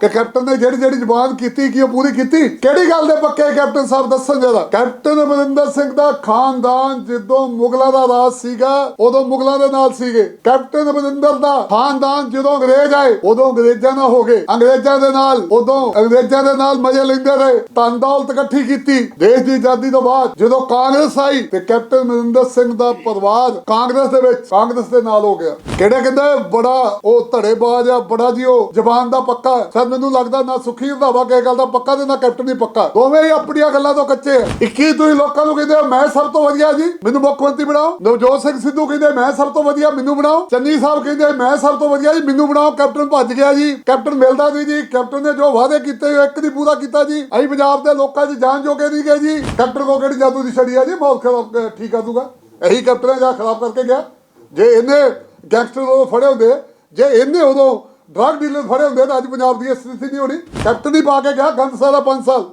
ਕਿ ਕੈਪਟਨ ਨੇ ਜਿਹੜੀ ਜਿਹੜੀ ਜ਼ਬਾਨ ਕੀਤੀ, ਕੀ ਉਹ ਪੂਰੀ ਕੀਤੀ? ਕਿਹੜੀ ਗੱਲ ਦੇ ਪੱਕੇ ਕੈਪਟਨ ਸਾਹਿਬ? ਦੱਸਣ ਜਰਾ। ਕੈਪਟਨ ਅਮਰਿੰਦਰ ਸਿੰਘ ਦਾ ਖਾਨਦਾਨ ਜਦੋਂ ਮੁਗਲਾਂ ਦਾ ਰਾਜ ਸੀਗਾ, ਉਦੋਂ ਮੁਗਲਾਂ ਦੇ ਨਾਲ ਸੀਗੇ। ਕੈਪਟਨ ਅਮਰਿੰਦਰ ਦਾ ਖਾਨਦਾਨ ਜਦੋਂ ਅੰਗਰੇਜ਼ ਆਏ, ਉਦੋਂ ਅੰਗਰੇਜ਼ਾਂ ਨਾਲ ਹੋ ਗਏ। ਅੰਗਰੇਜ਼ਾਂ ਦੇ ਨਾਲ, ਉਦੋਂ ਅੰਗਰੇਜ਼ਾਂ ਦੇ ਨਾਲ ਮਜ਼ੇ ਲੈਂਦੇ ਰਹੇ। ਧਨ ਦੌਲਤ ਇਕੱਠੀ ਕੀਤੀ। ਦੇਸ਼ ਦੀ ਆਜ਼ਾਦੀ ਤੋਂ ਬਾਅਦ ਜਦੋਂ ਕਾਂਗਰਸ ਆਈ, ਤੇ ਕੈਪਟਨ ਅਮਰਿੰਦਰ ਸਿੰਘ ਦਾ ਪਰਿਵਾਰ ਕਾਂਗਰਸ ਦੇ ਵਿੱਚ, ਕਾਂਗਰਸ ਦੇ ਨਾਲ ਹੋ ਗਿਆ। ਕਿਹੜੇ ਕਹਿੰਦੇ, ਬੜਾ ਉਹ ਧੜੇਬਾਜ਼ ਆ, ਬੜਾ ਜੀ ਉਹ ਜ਼ਬਾਨ ਦਾ ਪੱਕਾ ਮੈਨੂੰ ਲੱਗਦਾ ਨਾ ਸੁਖੀ ਰੰਧਾਵਾ ਕਿਸੇ ਗੱਲ ਦਾ ਪੱਕਾ ਤੇ ਨਾ ਕੈਪਟਨ ਹੀ ਪੱਕਾ। ਦੋਵੇਂ ਹੀ ਆਪਣੀਆਂ ਗੱਲਾਂ ਤੋਂ ਕੱਚੇ ਆ। 21 ਤੁਸੀਂ ਲੋਕਾਂ ਨੂੰ ਕਹਿੰਦੇ ਹੋ, ਮੈਂ ਸਭ ਤੋਂ ਵਧੀਆ ਜੀ, ਮੈਨੂੰ ਮੁੱਖ ਮੰਤਰੀ ਬਣਾਓ। ਨਵਜੋਤ ਸਿੰਘ ਸਿੱਧੂ ਕਹਿੰਦੇ, ਮੈਂ ਸਭ ਤੋਂ ਵਧੀਆ, ਮੈਨੂੰ ਬਣਾਓ। ਚੰਨੀ ਸਾਹਿਬ ਕਹਿੰਦੇ, ਮੈਂ ਸਭ ਤੋਂ ਵਧੀਆ ਜੀ, ਮੈਨੂੰ ਬਣਾਓ। ਕੈਪਟਨ ਭੱਜ ਗਿਆ ਜੀ। ਕੈਪਟਨ ਮਿਲਦਾ ਨਹੀਂ ਜੀ। ਕੈਪਟਨ ਨੇ ਜੋ ਵਾਅਦੇ ਕੀਤੇ ਉਹ ਇੱਕ ਨਹੀਂ ਪੂਰਾ ਕੀਤਾ ਜੀ। ਅਸੀਂ ਪੰਜਾਬ ਦੇ ਲੋਕਾਂ 'ਚ ਜਾਨ ਜੋਗੇ ਨਹੀਂ ਗਏ ਜੀ। ਕੈਪਟਨ ਕੋ ਕਿਹੜੀ ਜਾਦੂ ਦੀ ਛੜੀ ਆ ਜੀ? ਮਾਹੌਲ ਖਰਾਬ ਠੀਕ ਕਰ ਦੂਗਾ। ਇਹੀ ਕੈਪਟਨ ਹੈ ਖਰਾਬ ਕਰਕੇ ਗਿਆ। ਜੇ ਇਹਨੇ ਗੈਂਗਸਟਰ ਉਦੋਂ ਫੜੇ ਹੁੰਦੇ, ਜੇ ਇਹਨੇ ਉਦੋਂ ਡਰਗ ਡੀਲਰ ਫੜੇ ਹੁੰਦੇ ਤਾਂ ਅੱਜ ਪੰਜਾਬ ਦੀ ਇਹ ਸਥਿਤੀ ਨਹੀਂ ਹੋਣੀ। ਕੈਪਟਨ ਹੀ ਪਾ ਕੇ ਗਿਆ ਗੰਦ ਸਾਰਾ 5 ਸਾਲ।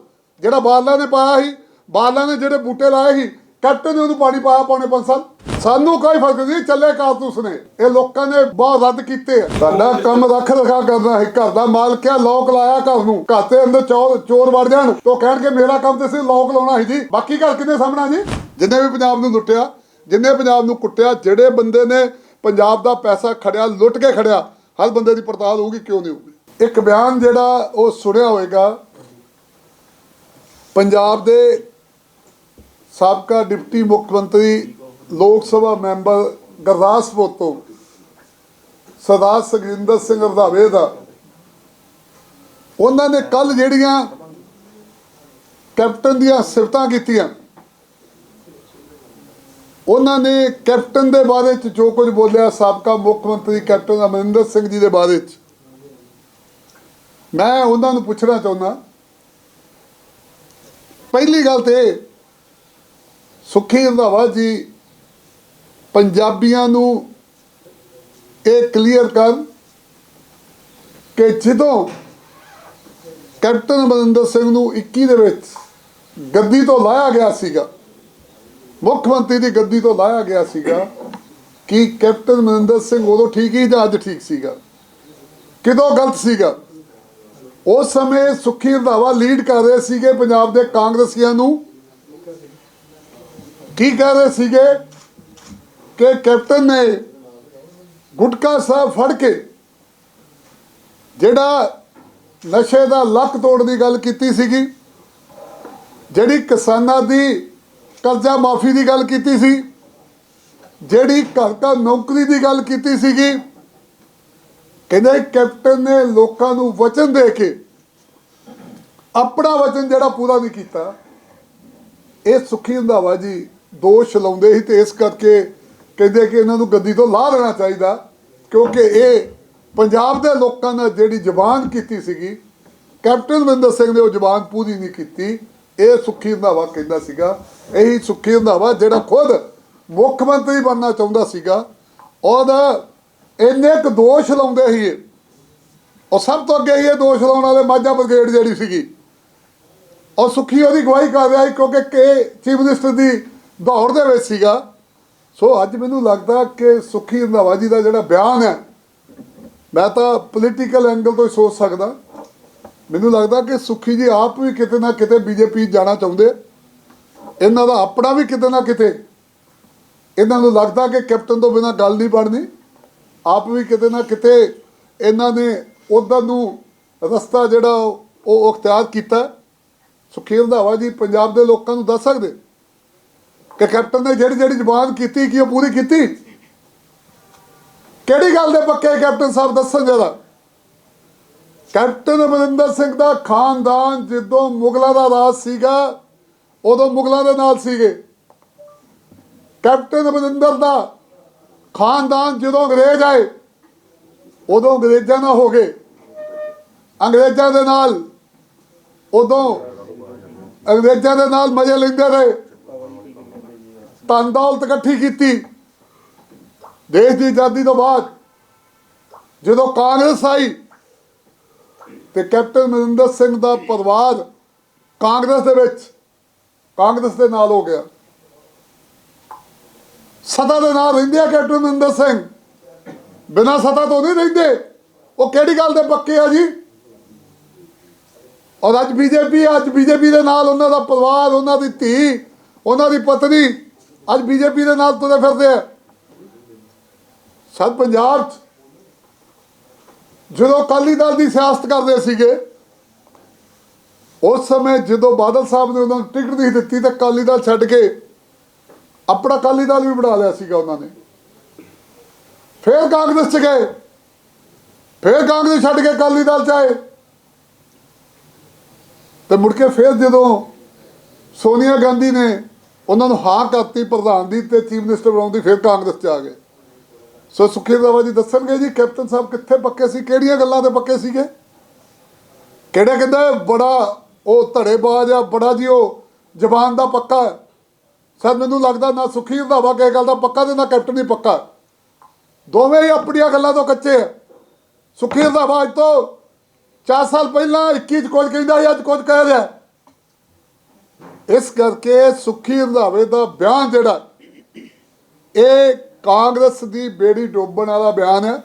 ਜਿਹੜਾ ਬਾਦਲਾਂ ਨੇ ਪਾਇਆ ਸੀ, ਬਾਦਲਾਂ ਨੇ ਜਿਹੜੇ ਬੂਟੇ ਲਾਏ ਸੀ ਕੈਪਟਨ ਨੇ ਉਹਨੂੰ ਪਾਣੀ ਪਾਇਆ ਪੌਣੇ 5 ਸਾਲ। ਸਾਨੂੰ ਕੋਈ ਫ਼ਰਕ ਨਹੀਂ, ਚੱਲੇ ਕਾਰਤੂਸ ਨੇ। ਇਹ ਲੋਕਾਂ ਨੇ ਬਹੁਤ ਰੱਦ ਕੀਤੇ ਸਾਡਾ ਕੰਮ ਰੱਖ ਰਖਾ ਕਰਨਾ ਹੈ, ਘਰ ਦਾ ਮਾਲਕ ਆ, ਲੋਕ ਲਾਇਆ ਘਰ ਨੂੰ। ਘਰ ਦੇ ਅੰਦਰ ਚੋਰ ਚੋਰ ਵੜ ਜਾਣ, ਤੋਂ ਕਹਿਣਗੇ ਮੇਰਾ ਕੰਮ ਤੇ ਸੀ ਲੋਕ ਲਾਉਣਾ ਸੀ ਜੀ। ਬਾਕੀ ਘਰ ਕਿੰਨੇ ਸਾਹਮਣਾ ਜੀ? ਜਿੰਨੇ ਵੀ ਪੰਜਾਬ ਨੂੰ ਲੁੱਟਿਆ, ਜਿੰਨੇ ਪੰਜਾਬ ਨੂੰ ਕੁੱਟਿਆ, ਜਿਹੜੇ ਬੰਦੇ ਨੇ ਪੰਜਾਬ ਦਾ ਪੈਸਾ ਖੜਿਆ, ਲੁੱਟ ਕੇ ਖੜਿਆ ਹਰ ਬੰਦੇ ਦੀ ਪੜਤਾਲ ਹੋਊਗੀ, ਕਿਉਂ ਨਹੀਂ ਹੋਊਗੀ? ਇੱਕ ਬਿਆਨ ਜਿਹੜਾ ਉਹ ਸੁਣਿਆ ਹੋਵੇਗਾ ਪੰਜਾਬ ਦੇ ਸਾਬਕਾ ਡਿਪਟੀ ਮੁੱਖ ਮੰਤਰੀ, ਲੋਕ ਸਭਾ ਮੈਂਬਰ ਗੁਰਦਾਸਪੁਰ ਤੋਂ ਸਰਦਾਰ ਸੁਖਜਿੰਦਰ ਸਿੰਘ ਰਧਾਵੇ ਦਾ। ਉਹਨਾਂ ਨੇ ਕੱਲ ਜਿਹੜੀਆਂ ਕੈਪਟਨ ਦੀਆਂ ਸਿਫਤਾਂ ਕੀਤੀਆਂ ਉਹਨਾਂ ਨੇ ਕੈਪਟਨ ਦੇ ਬਾਰੇ ਚ ਜੋ ਕੁਝ ਬੋਲਿਆ ਸਾਬਕਾ ਮੁੱਖ ਮੰਤਰੀ ਕੈਪਟਨ ਅਮਰਿੰਦਰ ਸਿੰਘ ਜੀ ਦੇ ਬਾਰੇ ਚ। ਮੈਂ ਉਹਨਾਂ ਨੂੰ ਪੁੱਛਣਾ ਚਾਹੁੰਦਾ ਪਹਿਲੀ ਗੱਲ ਤੇ ਇਹ, ਸੁਖੀ ਰੰਧਾਵਾ ਜੀ ਪੰਜਾਬੀਆਂ ਨੂੰ ਇਹ ਕਲੀਅਰ ਕਰ ਕਿ ਜਦੋਂ ਕੈਪਟਨ ਅਮਰਿੰਦਰ ਸਿੰਘ ਨੂੰ 21 ਦੇ ਵਿੱਚ ਗੱਦੀ ਤੋਂ ਲਾਇਆ ਗਿਆ ਸੀਗਾ ਮੁੱਖ ਮੰਤਰੀ ਦੀ ਗੱਦੀ ਤੋਂ ਲਾਇਆ ਗਿਆ ਸੀਗਾ ਕਿ ਕੈਪਟਨ ਅਮਰਿੰਦਰ ਸਿੰਘ ਉਦੋਂ ਠੀਕ ਹੀ ਜਾਂ ਅੱਜ ਠੀਕ ਸੀਗਾ। ਕਿਦੋਂ ਗਲਤ ਸੀਗਾ? ਉਸ ਸਮੇਂ ਸੁਖੀ ਰੰਧਾਵਾ ਲੀਡ ਕਰ ਰਹੇ ਸੀਗੇ ਪੰਜਾਬ ਦੇ ਕਾਂਗਰਸੀਆਂ ਨੂੰ। ਕੀ ਕਰ ਰਹੇ ਸੀਗੇ? ਕਿ ਕੈਪਟਨ ਨੇ ਗੁਟਕਾ ਸਾਹਿਬ ਫੜ ਕੇ ਜਿਹੜਾ ਨਸ਼ੇ ਦਾ ਲੱਕ ਤੋੜ ਦੀ ਗੱਲ ਕੀਤੀ ਸੀਗੀ, ਜਿਹੜੀ ਕਿਸਾਨਾਂ ਦੀ ਕਰਜ਼ਾ ਮਾਫੀ ਦੀ ਗੱਲ ਕੀਤੀ ਸੀ। ਜਿਹੜੀ ਘਰ ਘਰ ਨੌਕਰੀ ਦੀ ਗੱਲ ਕੀਤੀ ਸੀਗੀ, ਕਹਿੰਦੇ ਕੈਪਟਨ ਨੇ ਲੋਕਾਂ ਨੂੰ ਵਚਨ ਦੇ ਕੇ, ਆਪਣਾ ਵਚਨ ਜਿਹੜਾ ਪੂਰਾ ਨਹੀਂ ਕੀਤਾ, ਇਹ ਸੁਖੀ ਰੰਧਾਵਾ ਜੀ ਦੋਸ਼ ਲਾਉਂਦੇ ਸੀ ਤੇ ਇਸ ਕਰਕੇ ਕਹਿੰਦੇ ਕਿ ਇਹਨਾਂ ਨੂੰ ਗੱਦੀ ਤੋਂ ਲਾਹ ਲੈਣਾ ਚਾਹੀਦਾ, ਕਿਉਂਕਿ ਇਹ ਪੰਜਾਬ ਦੇ ਲੋਕਾਂ ਨਾਲ ਜਿਹੜੀ ਜ਼ਬਾਨ ਕੀਤੀ ਸੀਗੀ, ਕੈਪਟਨ ਅਮਰਿੰਦਰ ਸਿੰਘ ਨੇ ਉਹ ਜ਼ਬਾਨ ਪੂਰੀ ਨਹੀਂ ਕੀਤੀ। ਇਹ ਸੁੱਖੀ ਰੰਧਾਵਾ ਕਹਿੰਦਾ ਸੀਗਾ, ਇਹੀ ਸੁੱਖੀ ਰੰਧਾਵਾ ਜਿਹੜਾ ਖੁਦ ਮੁੱਖ ਮੰਤਰੀ ਬਣਨਾ ਚਾਹੁੰਦਾ ਸੀਗਾ, ਉਹਦਾ ਇੰਨੇ ਕੁ ਦੋਸ਼ ਲਾਉਂਦੇ ਸੀ। ਉਹ ਸਭ ਤੋਂ ਅੱਗੇ ਹੀ ਇਹ ਦੋਸ਼ ਲਾਉਣ ਵਾਲੇ ਮਾਝਾ ਬ੍ਰਿਗੇਡ ਜਿਹੜੀ ਸੀਗੀ। ਉਹ ਸੁਖੀ ਉਹਦੀ ਗਵਾਹੀ ਕਰ ਰਿਹਾ ਸੀ ਕਿਉਂਕਿ ਕਿ ਚੀਫ ਮਿਨਿਸਟਰ ਦੀ ਦੌੜ ਦੇ ਵਿੱਚ ਸੀਗਾ। ਸੋ ਅੱਜ ਮੈਨੂੰ ਲੱਗਦਾ ਕਿ ਸੁਖੀ ਰੰਧਾਵਾ ਜੀ ਦਾ ਜਿਹੜਾ ਬਿਆਨ ਹੈ, ਮੈਂ ਤਾਂ ਪੋਲੀਟੀਕਲ ਐਂਗਲ ਤੋਂ ਹੀ ਸੋਚ ਸਕਦਾ। ਮੈਨੂੰ ਲੱਗਦਾ ਕਿ ਸੁਖੀ ਜੀ ਆਪ ਵੀ ਕਿਤੇ ਨਾ ਕਿਤੇ ਬੀਜੇਪੀ ਜਾਣਾ ਚਾਹੁੰਦੇ। ਇਹਨਾਂ ਦਾ ਆਪਣਾ ਵੀ ਕਿਤੇ ਨਾ ਕਿਤੇ। ਇਹਨਾਂ ਨੂੰ ਲੱਗਦਾ ਕਿ ਕੈਪਟਨ ਤੋਂ ਬਿਨਾ ਗੱਲ ਨਹੀਂ ਬਣਨੀ। ਆਪ ਵੀ ਕਿਤੇ ਨਾ ਕਿਤੇ ਇਹਨਾਂ ਨੇ ਉਧਰ ਨੂੰ ਰਸਤਾ ਜਿਹੜਾ ਉਹ ਉਹ ਅਖਤਿਆਰ ਕੀਤਾ। ਸੁਖੀ ਰੰਧਾਵਾ ਜੀ ਪੰਜਾਬ ਦੇ ਲੋਕਾਂ ਨੂੰ ਦੱਸ ਸਕਦੇ? ਕਿ ਕੈਪਟਨ ਨੇ ਜਿਹੜੀ ਜਿਹੜੀ ਜ਼ਬਾਨ ਕੀਤੀ, ਕੀ ਉਹ ਪੂਰੀ ਕੀਤੀ? ਕਿਹੜੀ ਗੱਲ ਦੇ ਪੱਕੇ ਕੈਪਟਨ ਸਾਹਿਬ? ਦੱਸਣ ਜਰਾ। ਕੈਪਟਨ ਅਮਰਿੰਦਰ ਸਿੰਘ ਦਾ ਖਾਨਦਾਨ ਜਦੋਂ ਮੁਗਲਾਂ ਦਾ ਰਾਜ ਸੀਗਾ, ਉਦੋਂ ਮੁਗਲਾਂ ਦੇ ਨਾਲ ਸੀਗੇ। ਕੈਪਟਨ ਅਮਰਿੰਦਰ ਦਾ ਖਾਨਦਾਨ ਜਦੋਂ ਅੰਗਰੇਜ਼ ਆਏ, ਉਦੋਂ ਅੰਗਰੇਜ਼ਾਂ ਨਾਲ ਹੋ ਗਏ। ਅੰਗਰੇਜ਼ਾਂ ਦੇ ਨਾਲ, ਉਦੋਂ ਅੰਗਰੇਜ਼ਾਂ ਦੇ ਨਾਲ ਮਜ਼ੇ ਲੈਂਦੇ ਰਹੇ। ਧਨ ਦੌਲਤ ਇਕੱਠੀ ਕੀਤੀ। ਦੇਸ਼ ਦੀ ਆਜ਼ਾਦੀ ਤੋਂ ਬਾਅਦ ਜਦੋਂ ਕਾਂਗਰਸ ਆਈ ਤੇ ਕੈਪਟਨ ਅਮਰਿੰਦਰ ਸਿੰਘ ਦਾ ਪਰਿਵਾਰ ਕਾਂਗਰਸ ਦੇ ਵਿੱਚ, ਕਾਂਗਰਸ ਦੇ ਨਾਲ ਹੋ ਗਿਆ। ਸਦਾ ਦੇ ਨਾਲ ਰਹਿੰਦੇ ਆ ਕੈਪਟਨ ਅਮਰਿੰਦਰ ਸਿੰਘ। ਬਿਨਾਂ ਸਤਾ ਤੋਂ ਨਹੀਂ ਰਹਿੰਦੇ। ਉਹ ਕਿਹੜੀ ਗੱਲ ਦੇ ਪੱਕੇ ਆ ਜੀ? ਔਰ ਅੱਜ ਬੀਜੇਪੀ ਅੱਜ ਬੀਜੇਪੀ ਦੇ ਨਾਲ ਉਹਨਾਂ ਦਾ ਪਰਿਵਾਰ, ਉਹਨਾਂ ਦੀ ਧੀ, ਉਹਨਾਂ ਦੀ ਪਤਨੀ, ਅੱਜ ਬੀਜੇਪੀ ਦੇ ਨਾਲ ਤੁਰੇ ਫਿਰਦੇ ਆ। ਸਦ ਪੰਜਾਬ 'ਚ ਜਦੋਂ ਅਕਾਲੀ ਦਲ ਦੀ ਸਿਆਸਤ ਕਰਦੇ ਸੀਗੇ, ਉਸ ਸਮੇਂ ਜਦੋਂ ਬਾਦਲ ਸਾਹਿਬ ਨੇ ਉਹਨਾਂ ਨੂੰ ਟਿਕਟ ਨਹੀਂ ਦਿੱਤੀ ਤਾਂ ਅਕਾਲੀ ਦਲ ਛੱਡ ਕੇ ਆਪਣਾ ਅਕਾਲੀ ਦਲ ਵੀ ਬਣਾ ਲਿਆ ਸੀਗਾ ਉਹਨਾਂ ਨੇ। ਫਿਰ ਕਾਂਗਰਸ ਚ ਗਏ। ਫਿਰ ਕਾਂਗਰਸ ਛੱਡ ਕੇ ਅਕਾਲੀ ਦਲ ਚ ਆਏ। ਤੇ ਮੁੜ ਕੇ ਫਿਰ ਜਦੋਂ ਸੋਨੀਆ ਗਾਂਧੀ ਨੇ ਉਹਨਾਂ ਨੂੰ ਹਾਂ ਕਰਤੀ ਪ੍ਰਧਾਨ ਦੀ ਤੇ ਚੀਫ ਮਿਨਿਸਟਰ ਬਣਾਉਣ ਦੀ, ਫਿਰ ਕਾਂਗਰਸ ਚ ਆ ਗਏ। ਸੋ ਸੁਖੀ ਰੰਧਾਵਾ ਜੀ ਦੱਸਣਗੇ ਜੀ, ਕੈਪਟਨ ਸਾਹਿਬ ਕਿੱਥੇ ਪੱਕੇ ਸੀ, ਕਿਹੜੀਆਂ ਗੱਲਾਂ ਤੇ ਪੱਕੇ ਸੀਗੇ? ਕਿਹੜਾ ਕਹਿੰਦਾ ਬੜਾ ਉਹ ਧੜੇਬਾਜ਼ ਆ, ਬੜਾ ਜੀ ਉਹ ਜ਼ਬਾਨ ਦਾ ਪੱਕਾ ਸਰ, ਮੈਨੂੰ ਲੱਗਦਾ ਨਾ ਸੁਖੀ ਰੰਧਾਵਾ ਕਿਸੇ ਗੱਲ ਦਾ ਪੱਕਾ ਤੇ ਨਾ ਕੈਪਟਨ ਹੀ ਪੱਕਾ। ਦੋਵੇਂ ਹੀ ਆਪਣੀਆਂ ਗੱਲਾਂ ਤੋਂ ਕੱਚੇ ਆ। ਸੁਖੀ ਰੰਧਾਵਾ ਅੱਜ ਤੋਂ 4 ਸਾਲ ਪਹਿਲਾਂ 21 ਚ ਕੁਝ ਕਹਿੰਦਾ ਸੀ, ਅੱਜ ਕੁਝ ਕਹਿ ਰਿਹਾ ਇਸ ਕਰਕੇ ਸੁਖੀ ਰੰਧਾਵੇ ਦਾ ਬਿਆਨ ਜਿਹੜਾ, ਇਹ ਕਾਂਗਰਸ ਦੀ ਬੇੜੀ ਡੋਬਣ ਵਾਲਾ ਬਿਆਨ ਹੈ।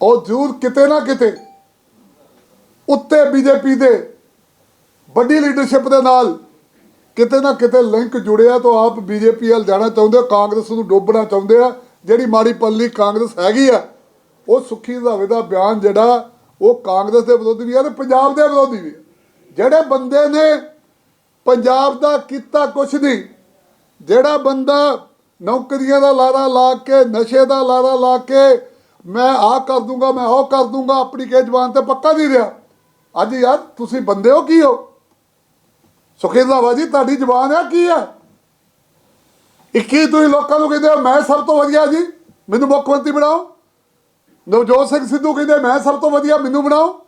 ਉਹ ਜ਼ਰੂਰ ਕਿਤੇ ਨਾ ਕਿਤੇ ਉੱਤੇ ਬੀਜੇਪੀ ਦੇ ਵੱਡੀ ਲੀਡਰਸ਼ਿਪ ਦੇ ਨਾਲ ਕਿਤੇ ਨਾ ਕਿਤੇ ਲਿੰਕ ਜੁੜਿਆ ਤਾਂ ਆਪ ਬੀਜੇਪੀ ਵੱਲ ਜਾਣਾ ਚਾਹੁੰਦੇ ਆ, ਕਾਂਗਰਸ ਨੂੰ ਡੋਬਣਾ ਚਾਹੁੰਦੇ ਆ। ਜਿਹੜੀ ਮਾੜੀ ਪੱਲੀ ਕਾਂਗਰਸ ਹੈਗੀ ਆ ਉਹ ਸੁਖੀ ਰੰਧਾਵੇ ਦਾ ਬਿਆਨ ਜਿਹੜਾ ਉਹ ਕਾਂਗਰਸ ਦੇ ਵਿਰੋਧੀ ਵੀ ਆ ਤੇ ਪੰਜਾਬ ਦੇ ਵਿਰੋਧੀ ਵੀ ਜਿਹੜੇ ਬੰਦੇ ਨੇ ਪੰਜਾਬ ਦਾ ਕੀਤਾ ਕੁਛ ਨਹੀਂ ਜਿਹੜਾ ਬੰਦਾ ਨੌਕਰੀਆਂ ਦਾ ਲਾਰਾ ਲਾ ਕੇ, ਨਸ਼ੇ ਦਾ ਲਾਰਾ ਲਾ ਕੇ ਮੈਂ ਆਹ ਕਰ ਦੂੰਗਾ, ਮੈਂ ਉਹ ਕਰ ਦੂੰਗਾ, ਆਪਣੀ ਕੇ ਜ਼ਬਾਨ ਤੇ ਪੱਕਾ ਨਹੀਂ ਰਿਹਾ। ਅੱਜ ਯਾਰ ਤੁਸੀਂ ਬੰਦੇ ਹੋ ਕੀ ਹੋ? ਸੁਖੀ ਰੰਧਾਵਾ ਜੀ, ਤੁਹਾਡੀ ਜ਼ਬਾਨ ਹੈ ਕੀ ਹੈ 21 ਤੁਸੀਂ ਲੋਕਾਂ ਨੂੰ ਕਹਿੰਦੇ ਮੈਂ ਸਭ ਤੋਂ ਵਧੀਆ ਜੀ, ਮੈਨੂੰ ਮੁੱਖ ਮੰਤਰੀ ਬਣਾਓ। ਨਵਜੋਤ ਸਿੰਘ ਸਿੱਧੂ ਕਹਿੰਦੇ, ਮੈਂ ਸਭ ਤੋਂ ਵਧੀਆ, ਮੈਨੂੰ ਬਣਾਓ।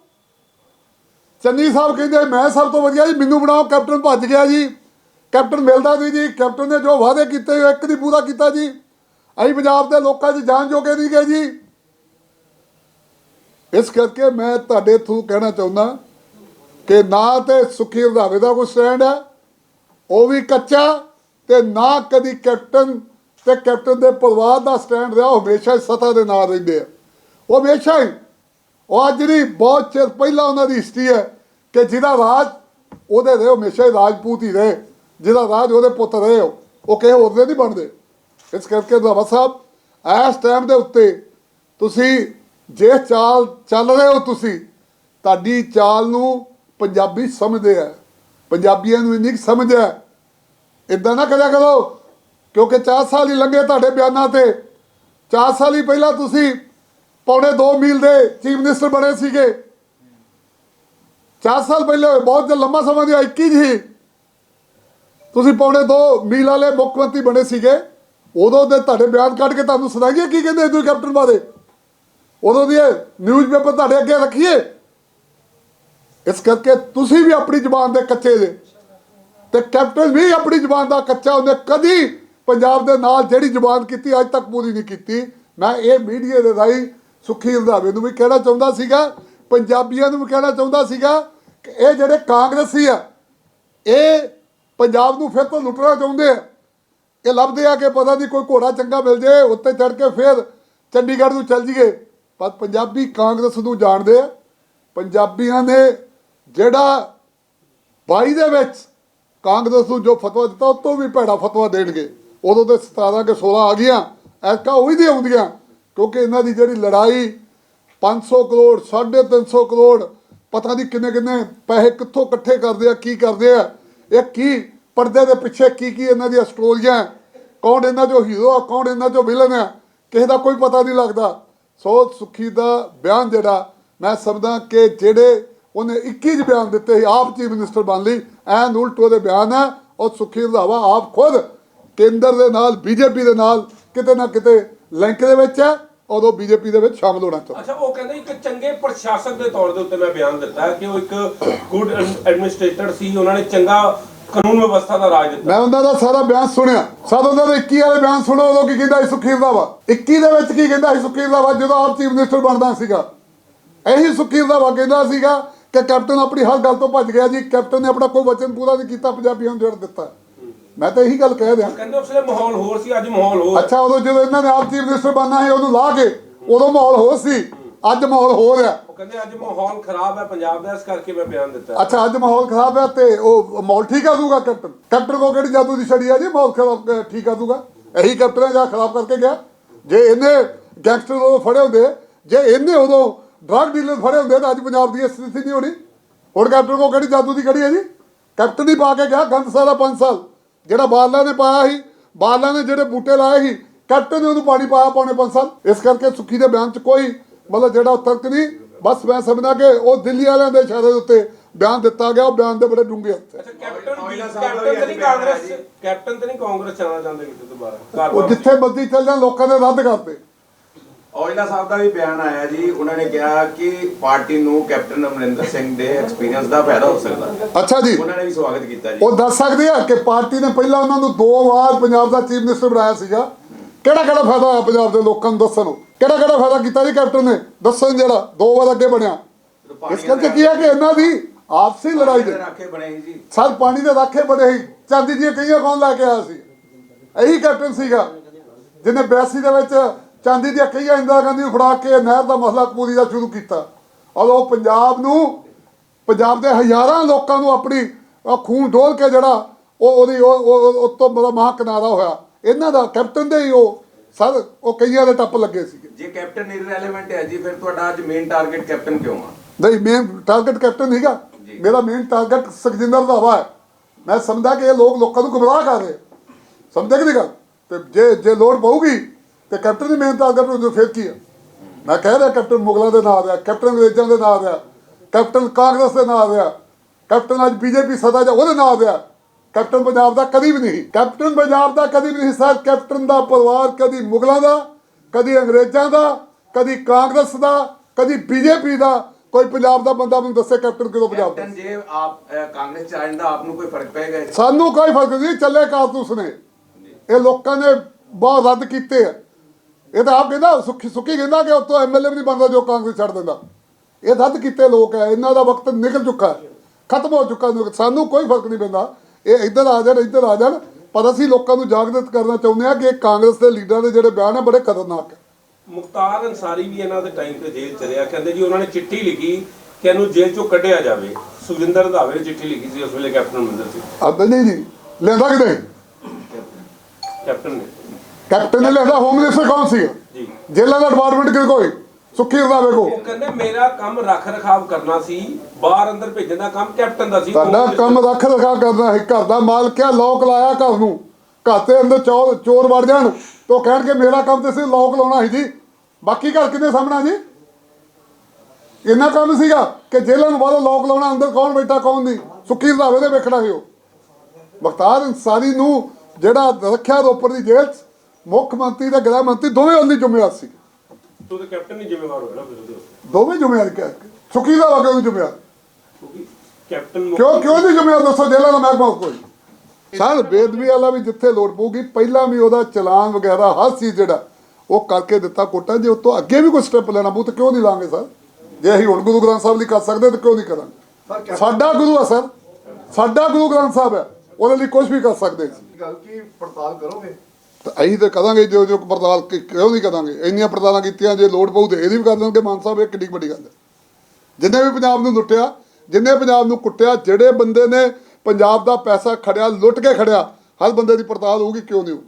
ਚੰਨੀ ਸਾਹਿਬ ਕਹਿੰਦੇ, ਮੈਂ ਸਭ ਤੋਂ ਵਧੀਆ ਜੀ, ਮੈਨੂੰ ਬਣਾਓ, ਕੈਪਟਨ ਭੱਜ ਗਿਆ ਜੀ। ਕੈਪਟਨ ਮਿਲਦਾ ਨਹੀਂ ਜੀ। ਕੈਪਟਨ ਨੇ ਜੋ ਵਾਅਦੇ ਕੀਤੇ, ਉਹ ਇੱਕ ਨਹੀਂ ਪੂਰਾ ਕੀਤਾ ਜੀ। ਅਸੀਂ ਪੰਜਾਬ ਦੇ ਲੋਕਾਂ 'ਚ ਜਾਨ ਜੋਗੇ ਨਹੀਂ ਗਏ ਜੀ। ਇਸ ਕਰਕੇ ਮੈਂ ਤੁਹਾਡੇ ਥਰੂ ਕਹਿਣਾ ਚਾਹੁੰਦਾ ਕਿ ਨਾ ਤੇ ਸੁਖੀ ਰੰਧਾਵੇ ਦਾ ਕੋਈ ਸਟੈਂਡ ਹੈ, ਉਹ ਵੀ ਕੱਚਾ ਤੇ ਨਾ ਕਦੀ ਕੈਪਟਨ ਤੇ ਕੈਪਟਨ ਦੇ ਪਰਿਵਾਰ ਦਾ ਸਟੈਂਡ ਰਿਹਾ, ਉਹ ਹਮੇਸ਼ਾ ਹੀ ਸਤਾ ਦੇ ਨਾਲ ਰਹਿੰਦੇ ਆ। ਉਹ ਹਮੇਸ਼ਾ ਹੀ, ਉਹ ਅੱਜ ਨਹੀਂ, ਬਹੁਤ ਚਿਰ ਪਹਿਲਾਂ ਉਹਨਾਂ ਦੀ ਹਿਸਟਰੀ ਹੈ ਕਿ ਜਿਹਦਾ ਰਾਜ ਉਹਦੇ ਰਹੇ ਹਮੇਸ਼ਾ ਹੀ ਰਾਜਪੂਤ ਹੀ ਰਹੇ। ਜਿਹਦਾ ਰਾਜ ਉਹਦੇ ਪੁੱਤ ਰਹੇ ਹੋ, ਉਹ ਕਿਸੇ ਹੋਰ ਦੇ ਨਹੀਂ ਬਣਦੇ। ਇਸ ਕਰਕੇ ਰੰਧਾਵਾ ਸਾਹਿਬ, ਇਸ ਟਾਈਮ ਦੇ ਉੱਤੇ ਤੁਸੀਂ ਜੇ ਚਾਲ ਚੱਲ ਰਹੇ ਹੋ ਤੁਸੀਂ, ਤੁਹਾਡੀ ਚਾਲ ਨੂੰ ਪੰਜਾਬੀ ਸਮਝਦੇ ਆ। ਪੰਜਾਬੀਆਂ ਨੂੰ ਇੰਨੀ ਕੁ ਸਮਝ ਹੈ ਇਦਾਂ ਨਾ ਕਰਿਆ ਕਰੋ, ਕਿਉਂਕਿ 4 ਸਾਲ ਹੀ ਲੰਘੇ ਤੁਹਾਡੇ ਬਿਆਨਾਂ ਤੇ। 4 ਸਾਲ ਹੀ ਪਹਿਲਾਂ ਤੁਸੀਂ ਪੌਣੇ 2 ਮੀਲ ਦੇ ਚੀਫ ਮਿਨਿਸਟਰ ਬਣੇ ਸੀਗੇ। 4 ਸਾਲ ਪਹਿਲੇ ਬਹੁਤ ਜਿਹਾ ਲੰਮਾ ਸਮਾਂ ਦੀ 21 ਜੀ ਤੁਸੀਂ ਪੌਣੇ 2 ਮੀਲ ਵਾਲੇ ਮੁੱਖ ਮੰਤਰੀ ਬਣੇ ਸੀਗੇ, ਉਦੋਂ ਦੇ ਤੁਹਾਡੇ ਬਿਆਨ ਕੱਢ ਕੇ ਤੁਹਾਨੂੰ ਸੁਣਾਈਏ ਕੀ ਕਹਿੰਦੇ ਤੁਸੀਂ ਕੈਪਟਨ ਬਾਰੇ? ਉਦੋਂ ਦੀ ਨਿਊਜ਼ਪੇਪਰ ਤੁਹਾਡੇ ਅੱਗੇ ਰੱਖੀਏ। ਇਸ ਕਰਕੇ ਤੁਸੀਂ ਵੀ ਆਪਣੀ ਜ਼ੁਬਾਨ ਦੇ ਕੱਚੇ ਜੇ। ਤੇ ਕੈਪਟਨ ਵੀ ਆਪਣੀ ਜ਼ੁਬਾਨ ਦਾ ਕੱਚਾ, ਉਹਨੇ ਕਦੀ ਪੰਜਾਬ ਦੇ ਨਾਲ ਜਿਹੜੀ ਜ਼ੁਬਾਨ ਕੀਤੀ, ਅੱਜ ਤੱਕ ਪੂਰੀ ਨਹੀਂ ਕੀਤੀ। ਮੈਂ ਇਹ ਮੀਡੀਆ ਦੇ ਰਾਹੀਂ ਸੁਖੀ ਰੰਧਾਵੇ ਨੂੰ ਵੀ ਕਹਿਣਾ ਚਾਹੁੰਦਾ ਸੀਗਾ, ਪੰਜਾਬੀਆਂ ਨੂੰ ਵੀ ਕਹਿਣਾ ਚਾਹੁੰਦਾ ਸੀਗਾ ਕਿ ਇਹ ਜਿਹੜੇ ਕਾਂਗਰਸੀ ਆ, ਇਹ ਪੰਜਾਬ ਨੂੰ ਫਿਰ ਤੋਂ ਲੁੱਟਣਾ ਚਾਹੁੰਦੇ ਆ। ਇਹ ਲੱਭਦੇ ਆ ਕਿ ਪਤਾ ਨਹੀਂ ਕੋਈ ਘੋੜਾ ਚੰਗਾ ਮਿਲ ਜੇ ਉੱਤੇ ਚੜ ਕੇ ਫਿਰ ਚੰਡੀਗੜ੍ਹ ਨੂੰ ਚੱਲ ਜੀਏ ਪਰ ਪੰਜਾਬੀ ਕਾਂਗਰਸ ਨੂੰ ਜਾਣਦੇ ਆ, ਪੰਜਾਬੀਆਂ ਨੇ ਜਿਹੜਾ 22 ਦੇ ਵਿੱਚ ਕਾਂਗਰਸ ਨੂੰ ਜੋ ਫਤਵਾ ਦਿੱਤਾ, ਉਹ ਤੋਂ ਵੀ ਭੈੜਾ ਫਤਵਾ ਦੇਣਗੇ। ਉਦੋਂ ਤੇ 17 ਕੇ 16 ਆ ਗਈਆਂ ਐਸਕਾ ਉਹੀ ਦੀ ਆਉਂਦੀਆਂ ਕਿਉਂਕਿ ਇਹਨਾਂ ਦੀ ਜਿਹੜੀ ਲੜਾਈ 500 ਕਰੋੜ 350 ਕਰੋੜ, ਪਤਾ ਨਹੀਂ ਕਿੰਨੇ ਕਿੰਨੇ ਪੈਸੇ ਕਿੱਥੋਂ ਇਕੱਠੇ ਕਰਦੇ ਆ, ਕੀ ਕਰਦੇ ਆ। ਇਹ ਕੀ ਪਰਦੇ ਦੇ ਪਿੱਛੇ ਕੀ ਕੀ ਇਹਨਾਂ ਦੀਆਂ ਸਟੋਰੀਆਂ ਹੈ, ਕੌਣ ਇਹਨਾਂ ਚੋਂ ਹੀਰੋ ਆ ਕੌਣ ਇਹਨਾਂ ਚੋਂ ਵਿਲਨ ਆ ਕਿਸੇ ਦਾ ਕੋਈ ਪਤਾ ਨਹੀਂ ਲੱਗਦਾ। ਸੋ ਸੁਖੀ ਦਾ ਬਿਆਨ ਜਿਹੜਾ ਮੈਂ ਸਮਝਦਾ ਕਿ ਜਿਹੜੇ ਉਹਨੇ 21 ਚ ਬਿਆਨ ਦਿੱਤੇ ਸੀ ਆਪ ਚੀਫ ਮਿਨਿਸਟਰ ਬਣ ਲਈ ਐਨ ਉਲਟ ਦੇ ਬਿਆਨ ਹੈ ਔਰ ਸੁਖੀ ਰੰਧਾਵਾ ਆਪ ਖੁਦ ਕੇਂਦਰ ਦੇ ਨਾਲ ਬੀਜੇਪੀ ਦੇ ਨਾਲ ਕਿਤੇ ਨਾ ਕਿਤੇ ਲਿੰਕ ਦੇ ਵਿੱਚ ਹੈ ਉਹ ਬੀਜੇਪੀ ਦੇ ਵਿੱਚ ਸ਼ਾਮਲ ਹੋਣਾ ਚਾਹੁੰਦਾ। ਅੱਛਾ ਉਹ ਕਹਿੰਦੇ ਇੱਕ ਚੰਗੇ ਪ੍ਰਸ਼ਾਸਕ ਦੇ ਤੌਰ ਦੇ ਉੱਤੇ ਮੈਂ ਬਿਆਨ ਦਿੱਤਾ ਕਿ ਉਹ ਇੱਕ ਗੁੱਡ ਐਡਮਿਨਿਸਟ੍ਰੇਟਰ ਸੀ ਉਹਨਾਂ ਨੇ ਚੰਗਾ ਕਾਨੂੰਨ ਵਿਵਸਥਾ ਦਾ ਰਾਜ ਦਿੱਤਾ। ਮੈਂ ਉਹਨਾਂ ਦਾ ਸਾਰਾ ਬਿਆਨ ਸੁਣਿਆ। ਸਦ ਉਹਨਾਂ ਦੇ 21 ਵਾਲੇ ਬਿਆਨ ਸੁਣੋ ਉਦੋਂ ਕੀ ਕਹਿੰਦਾ ਸੀ ਸੁਖੀ ਰੰਧਾਵਾ 21 ਦੇ ਵਿੱਚ ਕੀ ਕਹਿੰਦਾ ਸੀ ਸੁਖੀ ਰੰਧਾਵਾ ਜਦੋਂ ਆਪ ਚੀਫ ਮਿਨਿਸਟਰ ਬਣਦਾ ਸੀਗਾ? ਇਹੀ ਸੁਖੀ ਰੰਧਾਵਾ ਕਹਿੰਦਾ ਸੀਗਾ ਕਿ ਕੈਪਟਨ ਆਪਣੀ ਹਰ ਗੱਲ ਤੋਂ ਭੱਜ ਗਿਆ ਜੀ। ਕੈਪਟਨ ਨੇ ਆਪਣਾ ਕੋਈ ਵਚਨ ਪੂਰਾ ਨਹੀਂ ਕੀਤਾ ਪੰਜਾਬੀਆਂ ਨੂੰ ਜੜ ਦਿੱਤਾ। ਮੈਂ ਤਾਂ ਇਹੀ ਗੱਲ ਕਹਿ ਦਿਆਂ ਕਹਿੰਦੇ ਉਸ ਵੇਲੇ ਮਾਹੌਲ ਹੋਰ ਸੀ ਅੱਜ ਮਾਹੌਲ ਹੋਰ। ਅੱਛਾ ਉਦੋਂ ਜਦੋਂ ਇਹਨਾਂ ਨੇ ਆਪ ਚੀਫ ਮਿਨਿਸਟਰ ਬਣਨਾ ਸੀ ਉਹਨੂੰ ਲਾ ਕੇ ਉਦੋਂ ਮਾਹੌਲ ਹੋਰ ਸੀ। ਅੱਜ ਮਾਹੌਲ ਹੋ। ਰਿਹਾ ਉਹ ਕਹਿੰਦੇ ਅੱਜ ਮਾਹੌਲ ਖਰਾਬ ਹੈ ਪੰਜਾਬ ਦਾ ਇਸ ਕਰਕੇ ਮੈਂ ਬਿਆਨ ਦਿੱਤਾ ਅੱਛਾ ਅੱਜ ਮਾਹੌਲ ਖਰਾਬ ਹੈ ਤੇ ਉਹ ਮਾਹੌਲ ਠੀਕ ਆ ਦੂਗਾ ਕੈਪਟਨ? ਕੈਪਟਨ ਕੋ ਕਿਹੜੀ ਜਾਦੂ ਦੀ ਛੜੀ ਆ ਜੀ ਮਾਹੌਲ ਖਰਾਬ ਠੀਕ ਆ ਦੂਗਾ? ਇਹੀ ਕੈਪਟਨ ਜਿਹੜਾ ਖਰਾਬ ਕਰਕੇ ਗਿਆ। ਜੇ ਇਹਨੇ ਗੈਂਗਸਟਰ ਉਦੋਂ ਫੜੇ ਹੁੰਦੇ ਜੇ ਇਹਨੇ ਉਦੋਂ ਡਰਗ ਡੀਲਰ ਫੜੇ ਹੁੰਦੇ ਤਾਂ ਅੱਜ ਪੰਜਾਬ ਦੀ ਸਥਿਤੀ ਨਹੀਂ ਹੋਣੀ। ਹੁਣ ਕੈਪਟਨ ਕੋ ਕਿਹੜੀ ਜਾਦੂ ਦੀ ਕੜੀ ਹੈ ਜੀ? ਕੈਪਟਨ ਹੀ ਪਾ ਕੇ ਗਿਆ ਗੰਦ ਸਾਰਾ 5 ਸਾਲ। ਜਿਹੜਾ ਬਾਦਲਾਂ ਨੇ ਪਾਇਆ ਸੀ ਬਾਦਲਾਂ ਨੇ ਜਿਹੜੇ ਬੂਟੇ ਲਾਏ ਸੀ ਕੈਪਟਨ ਨੇ ਉਹਨੂੰ ਪਾਣੀ ਪਾਇਆ ਪੌਣੇ 5 ਸਾਲ। ਇਸ ਕਰਕੇ ਸੁੱਖੀ ਦੇ ਬਿਆਨ 'ਚ ਕੋਈ ਮਤਲਬ ਜਿਹੜਾ ਤਰਕ ਨਹੀਂ। ਬਸ ਮੈਂ ਸਮਝਦਾ ਕਿ ਉਹ ਦਿੱਲੀ ਵਾਲਿਆਂ ਦੇ ਇਸ਼ਾਰੇ ਦੇ ਉੱਤੇ ਬਿਆਨ ਦਿੱਤਾ ਗਿਆ ਉਹ ਬਿਆਨ ਦੇ ਬੜੇ ਡੂੰਘੇ ਹੱਥ ਅੱਛਾ ਕੈਪਟਨ ਦਾ ਕੈਪਟਨ ਤੇ ਨਹੀਂ ਕਾਂਗਰਸ। ਕੈਪਟਨ ਤੇ ਨਹੀਂ ਕਾਂਗਰਸ ਚਾਹਣਾ ਚਾਹੁੰਦੇ ਕਿਤੇ ਦੁਬਾਰਾ? ਉਹ ਜਿੱਥੇ ਮਰਜ਼ੀ ਚੱਲ ਜਾਣ ਲੋਕਾਂ ਨੇ ਰੱਦ ਕਰਤੇ। ਔਜਲਾ ਸਾਹਿਬ ਦਾ ਵੀ ਬਿਆਨ ਆਇਆ ਜੀ ਉਹਨਾਂ ਨੇ ਕਿਹਾ ਕਿ ਪਾਰਟੀ ਨੂੰ ਕੈਪਟਨ ਅਮਰਿੰਦਰ ਸਿੰਘ ਦੇ ਐਕਸਪੀਰੀਅੰਸ ਦਾ ਫਾਇਦਾ ਹੋ ਸਕਦਾ। ਅੱਛਾ ਜੀ। ਉਹਨਾਂ ਨੇ ਵੀ ਸਵਾਗਤ ਕੀਤਾ ਜੀ। ਉਹ ਦੱਸ ਸਕਦੇ ਆ ਕਿ ਪਾਰਟੀ ਨੇ ਪਹਿਲਾਂ ਉਹਨਾਂ ਨੂੰ ਦੋ ਵਾਰ ਪੰਜਾਬ ਦਾ ਚੀਫ ਮਿਨਿਸਟਰ ਬਣਾਇਆ ਸੀਗਾ। ਕਿਹੜਾ ਕਿਹੜਾ ਫਾਇਦਾ ਹੋਇਆ ਪੰਜਾਬ ਦੇ ਲੋਕਾਂ ਨੂੰ ਦੱਸਣ ਕਿਹੜਾ ਕਿਹੜਾ ਫਾਇਦਾ ਕੀਤਾ ਜੀ ਕੈਪਟਨ ਨੇ? ਦੱਸਣ ਜਿਹੜਾ ਦੋ ਵਾਰ ਅੱਗੇ ਬਣਿਆ। ਇਸ ਕਰਕੇ ਕੀ ਹੈ ਕਿ ਇਹਨਾਂ ਦੀ ਆਪਸੀ ਲੜਾਈ ਦੇ ਰਾਖੇ ਬਣੇ ਸੀ ਜੀ। ਸਰ ਪਾਣੀ ਦੇ ਰਾਖੇ ਬੜੇ ਹੀ ਚਾਂਦੀ ਦੀਆਂ ਕਈਆਂ ਕੌਣ ਲੈ ਕੇ ਆਇਆ ਸੀ। ਇਹੀ ਕੈਪਟਨ ਸੀਗਾ ਜਿਹਨੇ 82 ਦੇ ਵਿੱਚ ਚਾਂਦੀ ਦੀਆਂ ਕਈਆਂ ਇੰਦਰਾ ਗਾਂਧੀ ਨੂੰ ਫੜਾ ਕੇ ਨਹਿਰ ਦਾ ਮਸਲਾ ਪੂਰੀ ਦਾ ਸ਼ੁਰੂ ਕੀਤਾ। ਔਰ ਉਹ ਪੰਜਾਬ ਨੂੰ ਪੰਜਾਬ ਦੇ ਹਜ਼ਾਰਾਂ ਲੋਕਾਂ ਨੂੰ ਆਪਣੀ ਖੂਨ ਡੋਲ ਕੇ ਜਿਹੜਾ ਉਹ ਉਹਦੀ ਉਹ ਉਹ- ਉਹ ਤੋਂ ਬੜਾ ਮਹਾ ਕਿਨਾਰਾ ਹੋਇਆ। ਇਹਨਾਂ ਦਾ ਕੈਪਟਨ ਦੇ ਹੀ ਉਹ ਸਰ ਉਹ ਕਈਆਂ ਦੇ ਟੱਪ ਲੱਗੇ ਸੀਗੇ। ਜੇ ਕੈਪਟਨ ਇਰਰੈਲੇਵੈਂਟ ਹੈ ਜੀ ਫਿਰ ਤੁਹਾਡਾ ਅੱਜ ਮੇਨ ਟਾਰਗੇਟ ਕੈਪਟਨ ਕਿਉਂ ਆ? ਨਹੀਂ ਮੇਨ ਟਾਰਗੇਟ ਕੈਪਟਨ ਨਹੀਂਗਾ। ਮੇਰਾ ਮੇਨ ਟਾਰਗੇਟ ਸੁਖਜਿੰਦਰ ਰੰਧਾਵਾ ਹੈ ਮੈਂ ਸਮਝਦਾ ਕਿ ਇਹ ਲੋਕ ਲੋਕਾਂ ਨੂੰ ਗੁੰਮਰਾਹ ਕਰ ਰਹੇ। ਸਮਝਦੇ ਕਿ ਨਹੀਂ ਗੱਲ? ਤੇ ਜੇ ਜੇ ਲੋੜ ਪਊਗੀ ਤੇ ਕੈਪਟਨ ਦੀ ਮੇਨ ਟਾਰਗੇਟ ਨੂੰ ਫਿਰ ਕੀ ਹੈ ਮੈਂ ਕਹਿ ਰਿਹਾ ਕੈਪਟਨ ਮੁਗਲਾਂ ਦੇ ਨਾਂ ਦਾ ਕੈਪਟਨ ਅੰਗਰੇਜ਼ਾਂ ਦੇ ਨਾਂ ਦਾ ਕੈਪਟਨ ਕਾਂਗਰਸ ਦੇ ਨਾਂ ਦਾ ਕੈਪਟਨ ਅੱਜ ਬੀਜੇਪੀ ਸਦਾ ਜਾ ਉਹਦੇ ਨਾਂ ਦਾ ਕੈਪਟਨ ਪੰਜਾਬ ਦਾ ਕਦੀ ਵੀ ਨਹੀਂ। ਕੈਪਟਨ ਪੰਜਾਬ ਦਾ ਕਦੀ ਵੀ ਨਹੀਂ ਸਰ ਕੈਪਟਨ ਦਾ ਪਰਿਵਾਰ ਕਦੀ ਮੁਗਲਾਂ ਦਾ ਕਦੀ ਅੰਗਰੇਜ਼ਾਂ ਦਾ ਕਦੀ ਕਾਂਗਰਸ ਦਾ ਕਦੀ ਬੀਜੇਪੀ ਦਾ। ਕੋਈ ਪੰਜਾਬ ਦਾ ਬੰਦਾ ਮੈਨੂੰ ਦੱਸੇ ਕੈਪਟਨ ਕਿਦੋਂ ਪੰਜਾਬ ਦਾ। ਕੈਪਟਨ ਜੇ ਆਪ ਕਾਂਗਰਸ ਚ ਆ ਜਾਂਦਾ ਆਪ ਨੂੰ ਕੋਈ ਫ਼ਰਕ ਪਏਗਾ ਇਸ- ਸਾਨੂੰ ਕੋਈ ਫ਼ਰਕ ਨਹੀਂ ਚੱਲੇ ਕਾਰਤੂਸ ਨੇ ਇਹ ਲੋਕਾਂ ਨੇ ਬਹੁਤ ਰੱਦ ਕੀਤੇ ਆ। ਇਹ ਤਾਂ ਆਪ ਕਹਿੰਦਾ ਸੁੱਖੀ ਸੁੱਖੀ ਕਹਿੰਦਾ ਕਿ ਉਤੋਂ ਐਮਐਲਏ ਵੀ ਨਹੀਂ ਬਣਦਾ ਜੋ ਕਾਂਗਰਸ ਛੱਡ ਦਿੰਦਾ। ਇਹ ਰੱਦ ਕੀਤੇ ਲੋਕ ਹੈ ਇਹਨਾਂ ਦਾ ਵਕਤ ਨਿਕਲ ਚੁੱਕਾ ਹੈ ਖਤਮ ਹੋ ਚੁੱਕਾ। ਸਾਨੂੰ ਕੋਈ ਫ਼ਰਕ ਨਹੀਂ ਪੈਂਦਾ। ਇਹ ਇੱਧਰ ਆ ਜਾਣ ਇੱਧਰ ਆ ਜਾਣ ਪਰ ਅਸੀਂ ਲੋਕਾਂ ਨੂੰ ਜਾਗਰਤ ਕਰਨਾ ਚਾਹੁੰਦੇ ਹਾਂ ਕਿ ਕਾਂਗਰਸ ਦੇ ਲੀਡਰਾਂ ਦੇ ਜਿਹੜੇ ਬਿਆਨ ਹੈ ਬੜੇ ਖਤਰਨਾਕ ਹੈ ਮੁਖਤਾਰ ਅੰਸਾਰੀ ਵੀ ਇਹਨਾਂ ਦੇ ਟਾਈਮ ਤੇ ਜੇਲ੍ਹ ਚਲਿਆ ਕਹਿੰਦੇ ਜੀ ਉਹਨਾਂ ਨੇ ਚਿੱਠੀ ਲਿਖੀ ਕਿ ਇਹਨੂੰ ਜੇਲ੍ਹ ਚੋਂ ਕੱਢਿਆ ਜਾਵੇ। ਸੁਖਵਿੰਦਰ ਰੰਧਾਵੇ ਨੇ ਚਿੱਠੀ ਲਿਖੀ ਸੀ ਉਸ ਵੇਲੇ ਕੈਪਟਨ ਅਮਰਿੰਦਰ ਸਿੰਘ। ਨਹੀਂ ਜੀ ਲੈਂਦਾ ਕਿ ਨਹੀਂ ਕੈਪਟਨ ਨੇ। ਕੈਪਟਨ ਨੇ ਲੈਂਦਾ ਹੋਮ ਮਿਨਿਸਟਰ ਕੌਣ ਸੀ? ਜੀ। ਜੇਲ੍ਹਾਂ ਦਾ ਡਿਪਾਰਟਮੈਂਟ ਕਿ ਕੋਈ? ਸੁੱਖੀ ਰੰਧਾਵੇ ਕੋ ਉਹ ਕਹਿੰਦੇ ਮੇਰਾ ਕੰਮ ਰੱਖ ਰਖਾਵ ਕਰਨਾ ਸੀ ਬਾਹਰ ਅੰਦਰ ਭੇਜਣ ਦਾ ਕੰਮ ਕੈਪਟਨ ਦਾ ਸੀ ਤੁਹਾਡਾ ਕੰਮ ਰੱਖ ਰਖਾ ਕਰਨਾ ਹੈ ਘਰ ਦਾ ਮਾਲਕ ਹੈ ਲੋਕ ਲਾਇਆ ਘਰ ਨੂੰ। ਘਰ ਦੇ ਅੰਦਰ ਚੋਰ ਚੋਰ ਵੜ ਜਾਣ ਤੋ ਕਹਿਣਗੇ ਮੇਰਾ ਕੰਮ ਤੇ ਸੀ ਲੋਕ ਲਾਉਣਾ ਸੀ ਜੀ। ਬਾਕੀ ਘਰ ਕਿੰਨੇ ਸਾਹਮਣਾ ਜੀ? ਇੰਨਾ ਕੰਮ ਸੀਗਾ ਕਿ ਜੇਲ੍ਹਾਂ ਨੂੰ ਬਾਹਰੋਂ ਲੋਕ ਲਾਉਣਾ ਅੰਦਰ ਕੌਣ ਬੈਠਾ ਕੌਣ ਨਹੀਂ। ਸੁੱਕੀ ਰੰਧਾਵੇ ਦੇ ਵੇਖਣਾ ਸੀ ਉਹ। ਬਖਤਾਰ ਅੰਸਾਰੀ ਨੂੰ ਜਿਹੜਾ ਰੱਖਿਆ ਰੋਪੜ ਦੀ ਜੇਲ੍ਹ ਮੁੱਖ ਮੰਤਰੀ ਤੇ ਗ੍ਰਹਿ ਮੰਤਰੀ ਦੋਵੇਂ ਉਹਦੀ ਜ਼ਿੰਮੇਵਾਰ ਸੀ। ਤੂੰ ਤੇ ਕੈਪਟਨ ਨਹੀਂ ਜ਼ਿੰਮੇਵਾਰ ਹੋਇਆ ਨਾ ਫਿਰ ਉਹਦੇ ਉੱਤੇ। ਦੋਵੇਂ ਜ਼ਿੰਮੇਵਾਰ ਕਿ ਸੁੱਕੀ ਦਾ ਵਗੇ ਜ਼ਿੰਮੇਵਾਰ। ਕਿਉਂਕਿ ਕੈਪਟਨ ਮੁੱਖ- ਕਿਉਂ ਕਿਉਂ ਨਹੀਂ ਜ਼ਿੰਮੇਵਾਰ ਦੱਸੋ? ਜੇਲ੍ਹਾਂ ਦਾ ਮਹਿਕਮਾ ਕੋਈ ਸਰ ਬੇਦਬੀ ਵਾਲਾ ਵੀ ਜਿੱਥੇ ਲੋੜ ਪਊਗੀ ਪਹਿਲਾਂ ਵੀ ਉਹਦਾ ਚਲਾਨ ਵਗੈਰਾ ਹਰ ਚੀਜ਼ ਜਿਹੜਾ ਉਹ ਕਰਕੇ ਦਿੱਤਾ ਕੋਟਾ। ਜੇ ਉਤੋਂ ਅੱਗੇ ਵੀ ਕੋਈ ਸਟੈਪ ਲੈਣਾ ਪਊ ਤਾਂ ਕਿਉਂ ਨਹੀਂ ਲਾਂਗੇ ਸਰ? ਜੇ ਅਸੀਂ ਹੁਣ ਗੁਰੂ ਗ੍ਰੰਥ ਸਾਹਿਬ ਲਈ ਕਰ ਸਕਦੇ ਤਾਂ ਕਿਉਂ ਨਹੀਂ ਕਰਾਂਗੇ? ਸਾਡਾ ਗੁਰੂ ਆ ਸਰ। ਸਾਡਾ ਗੁਰੂ ਗ੍ਰੰਥ ਸਾਹਿਬ ਹੈ। ਉਹਦੇ ਲਈ ਕੁਝ ਵੀ ਕਰ ਸਕਦੇ ਸੀ ਗੱਲ ਕੀ ਪੜਤਾਲ ਕਰੋਗੇ? ਤਾਂ ਅਸੀਂ ਤਾਂ ਕਰਾਂਗੇ ਜੋ ਜੋ ਪੜਤਾਲ ਕਿ- ਕਿਉਂ ਨਹੀਂ ਕਰਾਂਗੇ? ਇੰਨੀਆਂ ਪੜਤਾਲਾਂ ਕੀਤੀਆਂ, ਜੇ ਲੋੜ ਪਊ ਤੇ ਇਹਦੀ ਵੀ ਕਰ ਦੇਣਗੇ, ਮਾਨ ਸਾਹਿਬ, ਇਹ ਕਿੱਡੀ ਕੁ ਵੱਡੀ ਗੱਲ ਹੈ। ਜਿੰਨੇ ਵੀ ਪੰਜਾਬ ਨੂੰ ਲੁੱਟਿਆ, ਜਿੰਨੇ ਪੰਜਾਬ ਨੂੰ ਕੁੱਟਿਆ, ਜਿਹੜੇ ਬੰਦੇ ਨੇ ਪੰਜਾਬ ਦਾ ਪੈਸਾ ਖੜਿਆ, ਲੁੱਟ ਕੇ ਖੜਿਆ, ਹਰ ਬੰਦੇ ਦੀ ਪੜਤਾਲ ਹੋਊਗੀ, ਕਿਉਂ ਨਹੀਂ ਹੋਊ?